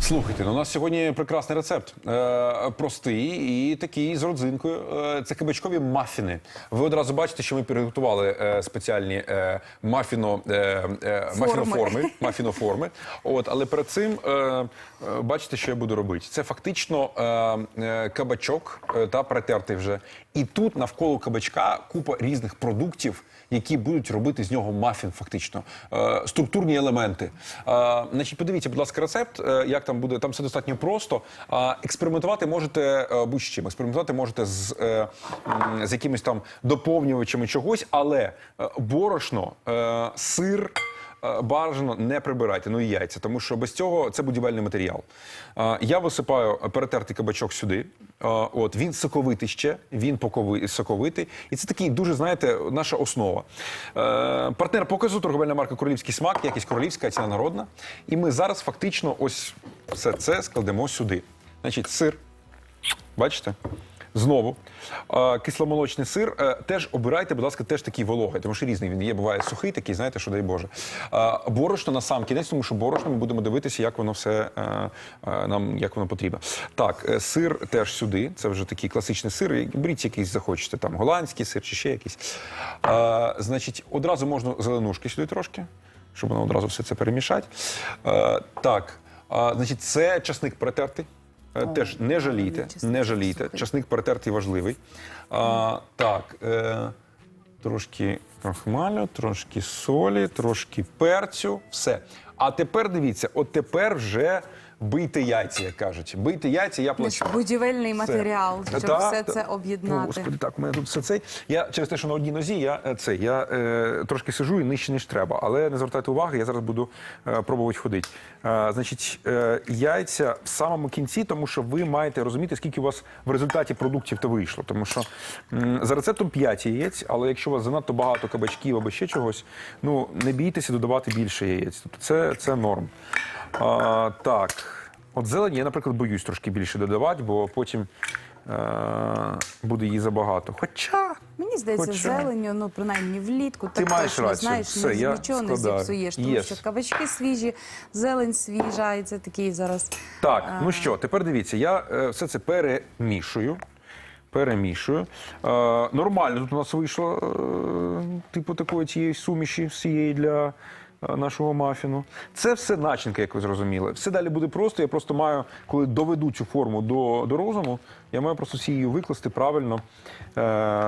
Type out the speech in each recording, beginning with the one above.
Слухайте, ну у нас сьогодні прекрасний рецепт. Е, простий і такий з родзинкою. Е, це кабачкові мафіни. Ви одразу бачите, що ми підготували е, спеціальні е, мафіно, е, е, мафіноформи. мафіноформи. От, але перед цим е, е, бачите, що я буду робити. Це фактично е, е, кабачок е, та протертий вже. І тут навколо кабачка купа різних продуктів, які будуть робити з нього мафін, фактично. Е, структурні елементи. Е, значить, подивіться, будь ласка, рецепт, е, як там буде. Там все достатньо просто. А експериментувати можете е, будь-чим. Експериментувати можете з, е, з якимись там доповнювачами чогось, але е, борошно, сир. Е, Бажано не прибирайте, ну і яйця, тому що без цього це будівельний матеріал. Е, Я висипаю перетертий кабачок сюди. Е, От він соковитий ще, він покови- соковитий, і це такий дуже, знаєте, наша основа. Партнер показу торговельна марка Королівський смак, якість королівська, ціна народна. І ми зараз фактично ось все це складемо сюди. Значить, сир. Бачите? Знову кисломолочний сир. Е, Теж обирайте, будь ласка, теж такий вологий, тому що різний він є. Буває сухий, такий, знаєте, що дай Боже. Борошно на сам кінець, тому що борошно ми будемо дивитися, як воно все е, е, нам як воно потрібно. Так, сир теж сюди. Це вже такий класичний сир. Беріть якийсь захочете, там голландський сир чи ще якийсь. Значить, одразу можна зеленушки сюди трошки, щоб воно одразу все це перемішати. Так, значить, це часник протертий. Е, Теж не жалійте, не жалійте. Часник перетертий важливий. А, так, е, трошки крахмалю, трошки солі, трошки перцю. Все. А тепер дивіться, от тепер вже бийте яйця, як кажуть. Бийте яйця, я плачу. Наш будівельний Все. матеріал, щоб Та, все та. це об'єднати. Господи, так, у мене тут все цей. Я через те, що на одній нозі, я е, це я е, трошки сижу і нижче, ніж треба. Але не звертайте уваги, я зараз буду е, пробувати ходити. Е, значить, е, яйця в самому кінці, тому що ви маєте розуміти, скільки у вас в результаті продуктів то вийшло. Тому що м, за рецептом 5 яєць, але якщо у вас занадто багато кабачків або ще чогось, ну не бійтеся додавати більше яєць. Тобто це, це норм. А, так. От зелені я, наприклад, боюсь трошки більше додавати, бо потім е- буде її забагато. Хоча Мені здається, Хоча- зеленню, ну принаймні влітку, Ти так маєш точно, рацію. знаєш, Все, ні- я нічого не зіпсуєш, тому Єс. що кабачки свіжі, зелень свіжа, і це такий зараз. так, А. ну що, тепер дивіться, я е, все це перемішую. Перемішую. Е, нормально тут у нас вийшло, е, типу такої цієї суміші всієї для е, нашого мафіну. Це все начинка, як ви зрозуміли. Все далі буде просто. Я просто маю, коли доведу цю форму до, до розуму, я маю просто всі її викласти правильно е,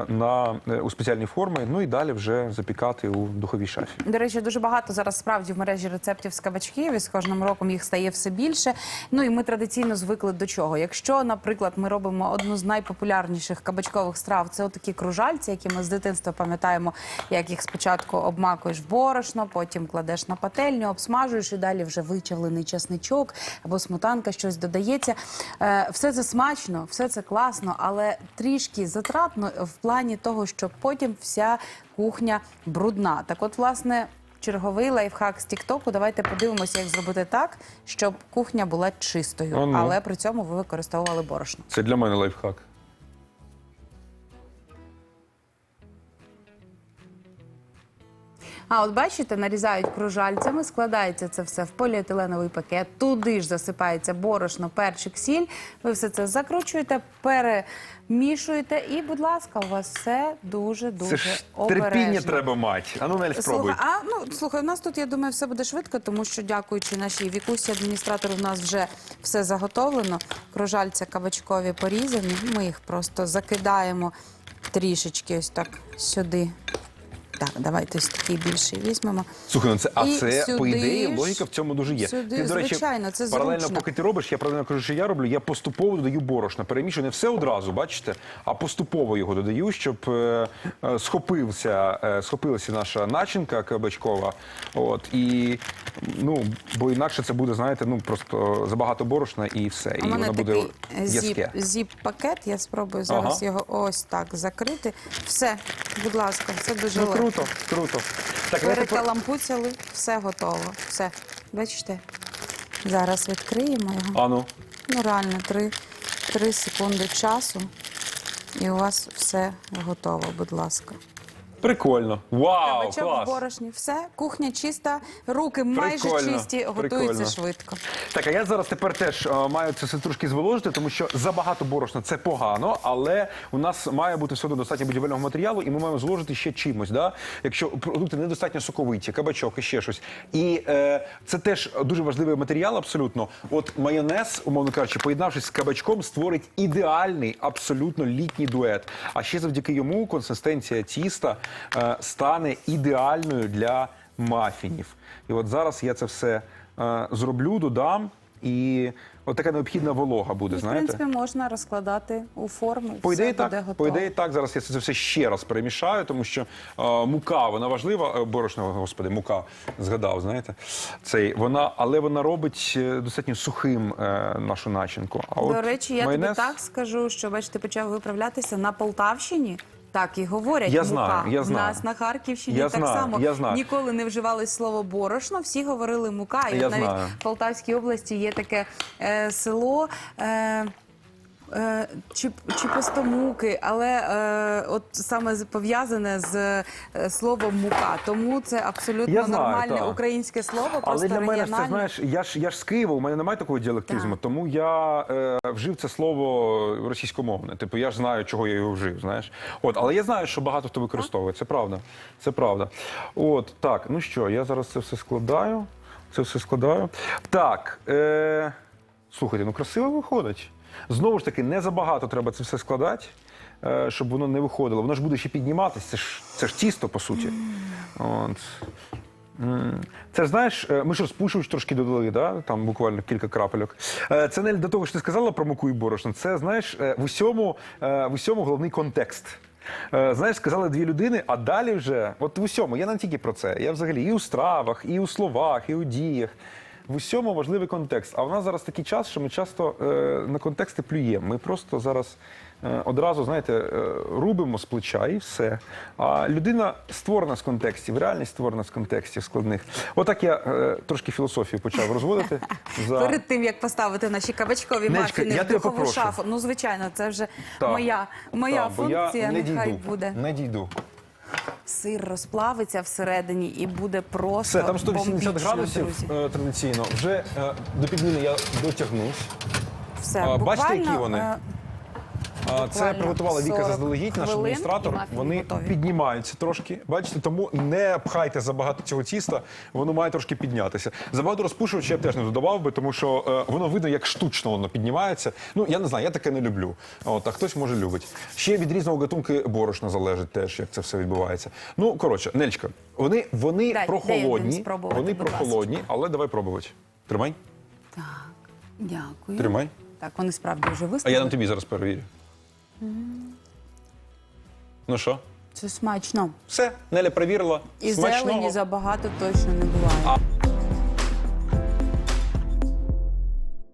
на, е, у спеціальні форми, ну і далі вже запікати у духовій шафі. До речі, дуже багато зараз справді в мережі рецептів з кабачків, і з кожним роком їх стає все більше. Ну і ми традиційно звикли до чого. Якщо, наприклад, ми робимо одну з найпопулярніших кабачкових страв, це отакі кружальці, які ми з дитинства пам'ятаємо, як їх спочатку обмакуєш в борошно, потім кладеш на пательню, обсмажуєш і далі вже вичавлений часничок або сметанка, щось додається. Е, Все це смачно, все це класно, але трішки затратно в плані того, що потім вся кухня брудна. Так, от, власне. Черговий лайфхак з Тіктоку. Давайте подивимося, як зробити так, щоб кухня була чистою, ну. але при цьому ви використовували борошно. Це для мене лайфхак. А от бачите, нарізають кружальцями, складається це все в поліетиленовий пакет. Туди ж засипається борошно, перчик, сіль. Ви все це закручуєте, перемішуєте, і, будь ласка, у вас все дуже дуже Це ж обережно. терпіння треба мати. А ну, Нель, спробуй. Слухай, а ну слухай, у нас тут я думаю, все буде швидко, тому що дякуючи нашій вікусі адміністратору, у нас вже все заготовлено. Кружальця кабачкові порізані. Ми їх просто закидаємо трішечки ось так сюди Так, давайте ось такий більший візьмемо. Слухай, ну це а І це по сюди ідеї ж- логіка в цьому дуже є. сюди, Ти, до речі, звичайно, це паралельно, зручно. поки ти робиш, я паралельно кажу, що я роблю. Я поступово додаю борошна. Перемішую не все одразу, бачите, а поступово його додаю, щоб е, е, схопився, е, схопилася наша начинка кабачкова. От і ну бо інакше це буде, знаєте, ну просто забагато борошна і все. У і мене воно буде такий зіп, в'язке. зіп-пакет. Я спробую зараз Ага. його ось так закрити. Все, будь ласка, це дуже Ну легко. Круто, круто. Так. Перекалампуцяли, все готово. Все. Бачите? Зараз відкриємо його. А ну. Ну, реально, три, три секунди часу. І у вас все готово, будь ласка. Прикольно. Вау, Кабачок в борошні, все, кухня чиста, руки майже Прикольно, чисті, готуються прикольно. швидко. Так, а я зараз тепер теж е, маю це все трошки зволожити, тому що забагато борошна це погано, але у нас має бути все одно достатньо будівельного матеріалу, і ми маємо зложити ще чимось. Да? Якщо продукти недостатньо соковиті, кабачок і ще щось. І е, це теж дуже важливий матеріал, абсолютно. От майонез, умовно кажучи, поєднавшись з кабачком, створить ідеальний, абсолютно літній дует. А ще завдяки йому консистенція тіста стане ідеальною для мафінів. І от зараз я це все е, зроблю, додам, і от така необхідна волога буде, І, в принципі, можна розкладати у форму. По ідеї, все буде так, готово. по ідеї, так. Зараз я це все ще раз перемішаю, тому що е, мука вона важлива. Е, борошно, господи, мука згадав, знаєте, цей вона, але вона робить е, достатньо сухим е, нашу начинку. А До от речі, я майонез, тобі так скажу, що бачите, почав виправлятися на Полтавщині. Так і говорять. Я мука. знаю, я знаю. У нас на Харківщині Я так знаю, само я знаю. ніколи не вживали слово борошно, всі говорили мука. І Я навіть знаю. в Полтавській області є таке е, село. Е, Е, чи, чи постомуки, але е, от саме пов'язане з е, словом мука. Тому це абсолютно Я знаю, нормальне так. українське слово, Але просто для мене це знаєш, я ж я ж з Києва, у мене немає такого діалектизму, Так. тому я е, вжив це слово російськомовне. Типу, я ж знаю, чого я його вжив. Знаєш, от, але я знаю, що багато хто використовує. Це правда. Це правда. От так, ну що, я зараз це все складаю. Це все складаю. Так. Е, слухайте, ну красиво виходить. Знову ж таки, не забагато треба це все складати. е, Щоб воно не виходило. Воно ж буде ще підніматися. Це ж це ж тісто, по суті. От. Це ж знаєш, е, ми ж розпушувач трошки додали, да? там буквально кілька крапельок. Е, Це не до того, що ти сказала про муку і борошно. Це знаєш, в усьому, в усьому головний контекст. Знаєш, сказали дві людини, а далі вже, от в усьому, я не тільки про це. Я взагалі і у стравах, і у словах, і у діях. В усьому важливий контекст. А в нас зараз такий час, що ми часто е, на контексти плюємо. Ми просто зараз е, одразу, знаєте, е, рубимо з плеча і все. А людина створена з контекстів, реальність створена з контекстів складних. Отак я е, трошки філософію почав розводити. За... Перед тим як поставити наші кабачкові Нечка, мафіни я в тебе духову попрошу. шафу. Ну звичайно, це вже Так. моя, моя Так, бо я функція. не Нехай дійду, буде. Не дійду. Сир розплавиться всередині і буде просто Все, там 180 бомбічно, градусів друзі. е, традиційно. Вже е, до підміни я дотягнусь. Все, А, бачите, які вони? е, А, Це приготувала Віка заздалегідь, наш хвилин, адміністратор. і Вони готові. піднімаються трошки. Бачите, тому не пхайте забагато цього тіста, воно має трошки піднятися. Забагато розпушувача я б теж не додавав би, тому що е, воно видно, як штучно воно піднімається. Ну я не знаю, я таке не люблю. От, а хтось може любить. Ще від різного гатунку борошна залежить теж, як це все відбувається. Ну коротше, Нельчка, вони, вони Дай- дай один прохолодні, спробувати, вони будь прохолодні, але давай пробувати. Тримай, Так, дякую. тримай. Так, вони справді вже А я на тобі зараз перевірю. Ну що? Це смачно. Все, Неля перевірила. І Смачного. зелені забагато точно не буває.